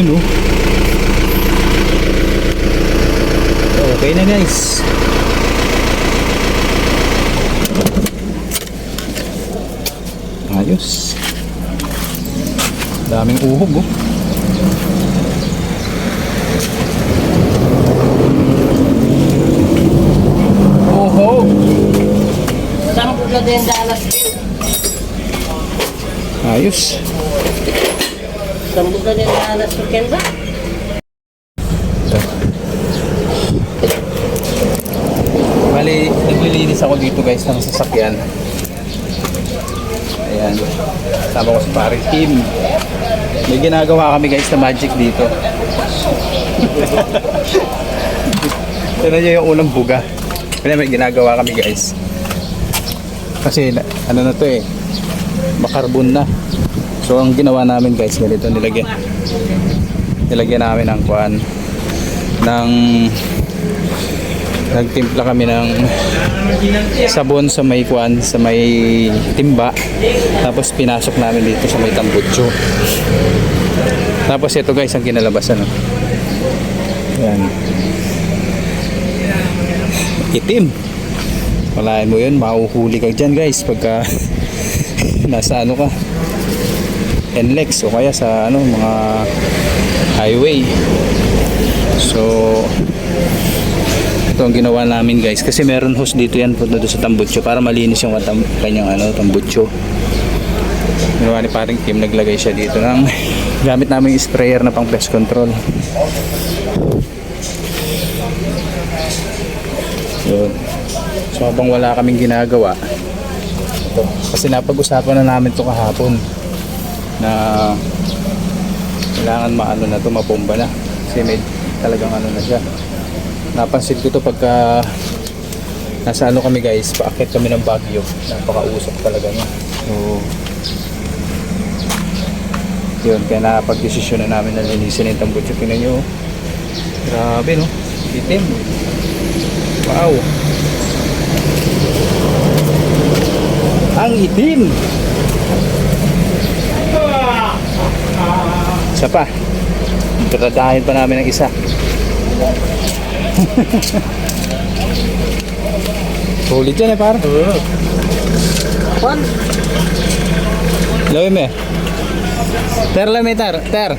Yun oh. Okay na guys. Ayos. Daming uhog oh. Din dalas. Ayos. Sampo na din dalas ko kenza. Bali, naglilinis ako dito guys ng sasakyan. Ayan. Sama ko sa paring team. May ginagawa kami guys na magic dito. Tignan nyo yung unang buga. Kaya may ginagawa kami guys. Kasi ano na to eh. Makarbon na. So ang ginawa namin guys ganito nilagyan. Nilagyan namin ng kuan ng nagtimpla kami ng sabon sa may kuan sa may timba tapos pinasok namin dito sa may tambutso tapos ito guys ang kinalabasan no? yan itim walain mo yun mahuhuli ka dyan guys pagka nasa ano ka NLEX o kaya sa ano mga highway. So ito ang ginawa namin guys. Kasi meron hose dito yan punta doon sa tambutso para malinis yung tam, kanyang ano, tambutso. Ginawa ni paring Kim naglagay siya dito ng gamit namin yung sprayer na pang pest control. Yun. So habang wala kaming ginagawa ito kasi napag-usapan na namin to kahapon na kailangan maano na to mapomba na. Kasi may talagang ano na siya. Napansin ko to pagka nasa ano kami guys paakit kami ng Baguio. Napakausok talaga niya. So yun kaya napag-desisyon na namin na linisin yung tambutso tingnan nyo oh. grabe no? Itim. Wow. Ang itim isa pa Dadahin pa namin ng isa Sulit yan eh par. Juan, Lawin mo eh. Ter lang may ter. Ter.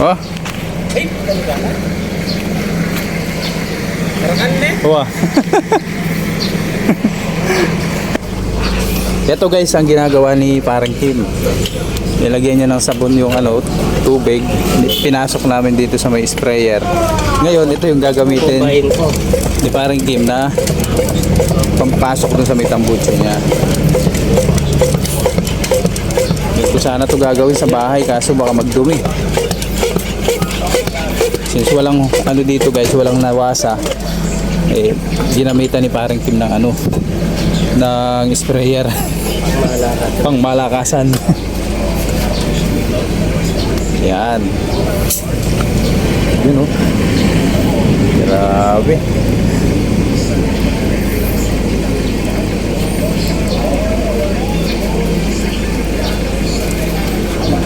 Oh. Wah. Ito guys ang ginagawa ni parang Kim. Nilagyan niya ng sabon yung ano, tubig. Pinasok namin dito sa may sprayer. Ngayon, ito yung gagamitin ni parang Kim na pampasok dun sa may tambucho niya. Ko sana to gagawin sa bahay kaso baka magdumi. Since walang ano dito guys, walang nawasa, eh, ginamitan ni parang Kim ng ano, ng sprayer. pang malakasan. Yan. Yun oh. Grabe.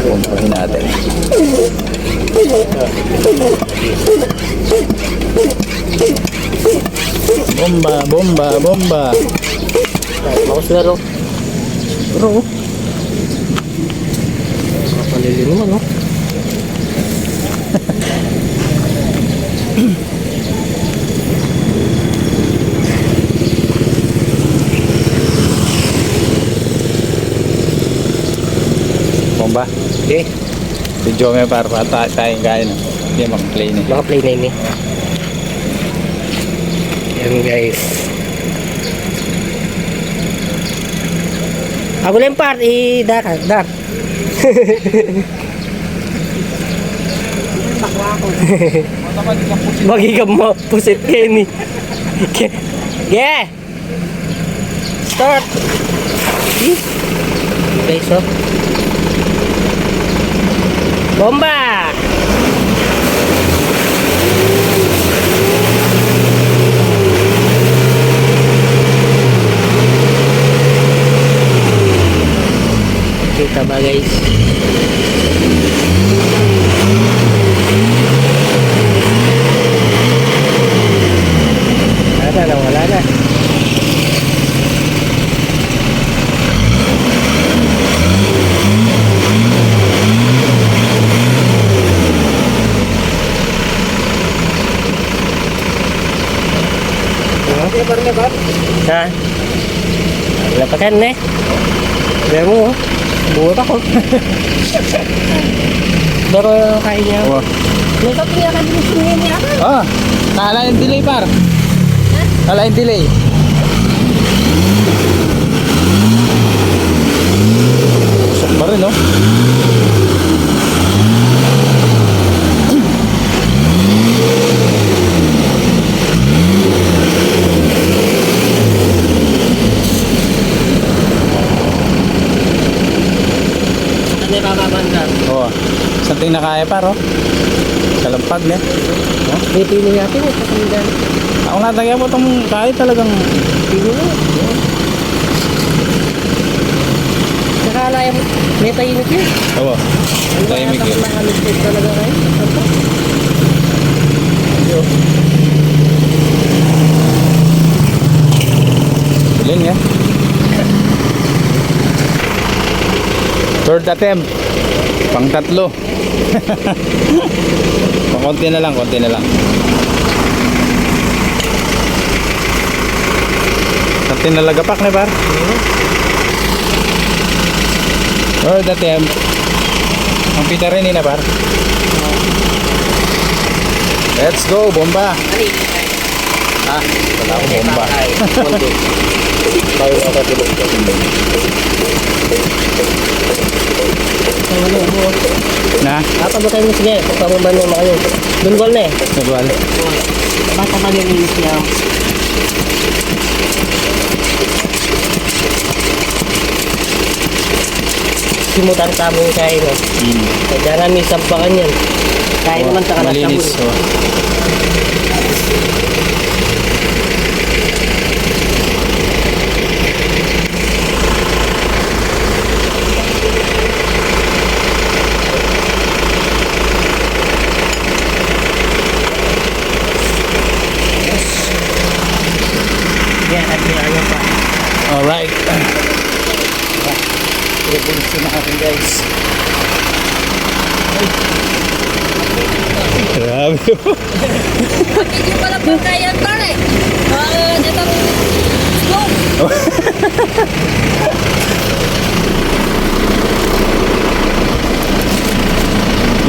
Kumpahin natin. Bomba, bomba, bomba. Bawas na ro. Bro, Kapalili naman, no? bomba. Okay. Video mo para pa tayo tayong kain. Hindi mag-play na. Naka-play na yun eh. Yan guys. Ako lang part, i-dar, dar. Bagi ka mo, pusit. Ge! Ge! Start! Okay, so. Bomba! Okay, taba guys. Wala na, wala na. Ha? Lapakan eh. Kaya buhat ako. Pero kain niya. Oh. Nasa pinaka din siya niya. Ah, kala yung delay par. Kala yung delay. Usok pa rin, no? Ano yung bababanda? Oo. Something na kaya par, oh. Kalampag niya. Pipili natin eh. Kapandan. Ako nga tagay mo itong kaya talagang Pipili mo. Saka alaya mo. May tahimik yun. Oo. Tahimik yun. Mga mistake talaga kayo. Ano? Galing nga. Third attempt. Pang tatlo. Konti na lang, konti na lang. Konti na lagapak na par. Third attempt. Ang pita rin na par. Let's go, bomba. Ah, wala akong bomba. Tayo na katulog. Na, Apa ba kayo sige? Pagpamumban mo mga yun. Dungol na eh. nagwal. Basta pa yung inis niya. Simutan tamo yung kain mo. Mm. Kaya namin sampakan yan. Kain naman sa kanas Malinis. Oh. Yan, at may ano pa. Alright. Revolution na natin guys. Grabe. Hindi pala po kaya pare. Ah, dito. Go.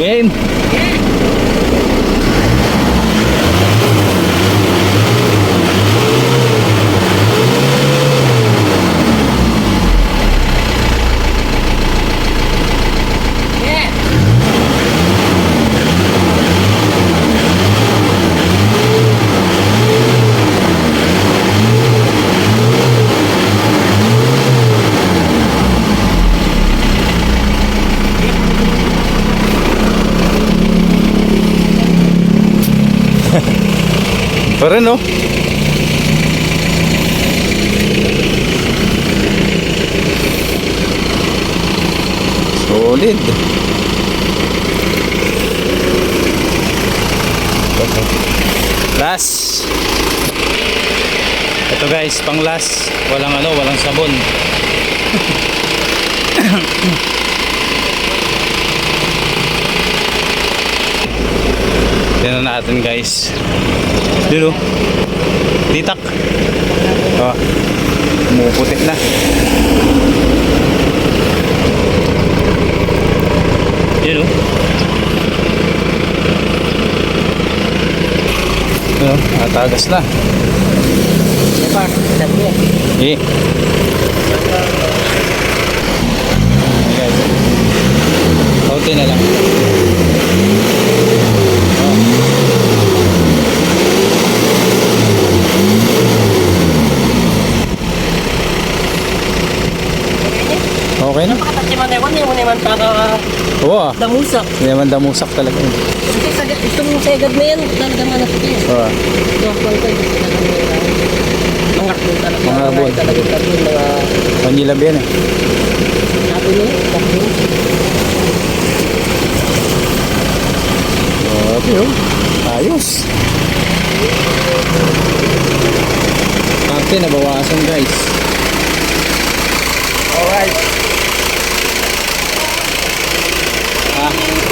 Game. Yeah. Rin no? Solid. Last. Ito guys, pang last. Walang ano, walang sabon. Tingnan natin guys. Yun o. Titak. Oh. Umuputik na. Yun o. Ano, natagas na. Eh. Kaunti na lang. Oh. Okay na. Ewan, hindi mo naman taka Oo ah. damusak. Hindi naman damusak talaga. yun. Kasi sa itong segad na yan, talaga man ako yan. Oo. Ito, kung ito, talaga mga mga talaga. Mga arbon. talaga talaga mga Panilab yan eh. Dapat Ini, bakit? Grabe oh. Ayos. Parte nabawasan guys. Alright. ha.